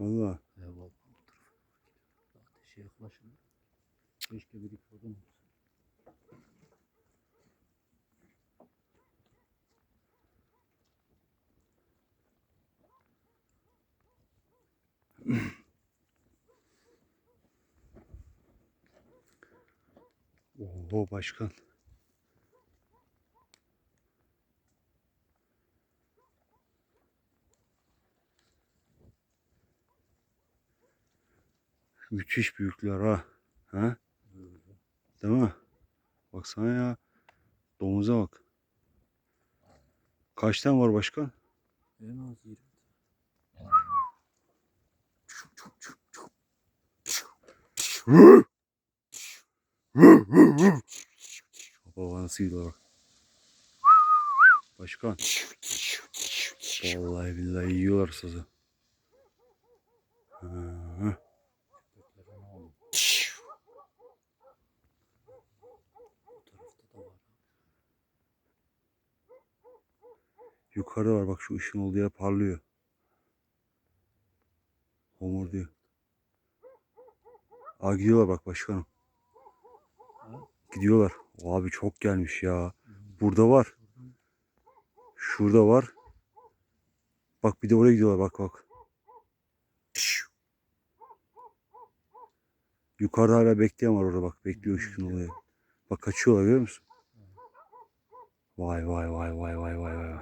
Valla. Eyvallah. Ateşe yaklaşın. Keşke bir odun olsa. Oo başkan. Müthiş büyükler ha. Ha? Değil mi? Baksana ya. Domuza bak. Kaç tane var başkan? En az 20 Baba nasıl gidiyor bak. Başkan. Vallahi billahi yiyorlar sazı. Yukarıda var bak şu ışığın olduğu yer parlıyor. Homur diyor. Aa gidiyorlar bak başkanım. Gidiyorlar. O abi çok gelmiş ya. Burada var. Şurada var. Bak bir de oraya gidiyorlar bak bak. Yukarıda hala bekleyen var orada bak. Bekliyor ışığın oluyor. Bak kaçıyorlar görüyor musun? Vay vay vay vay vay vay vay.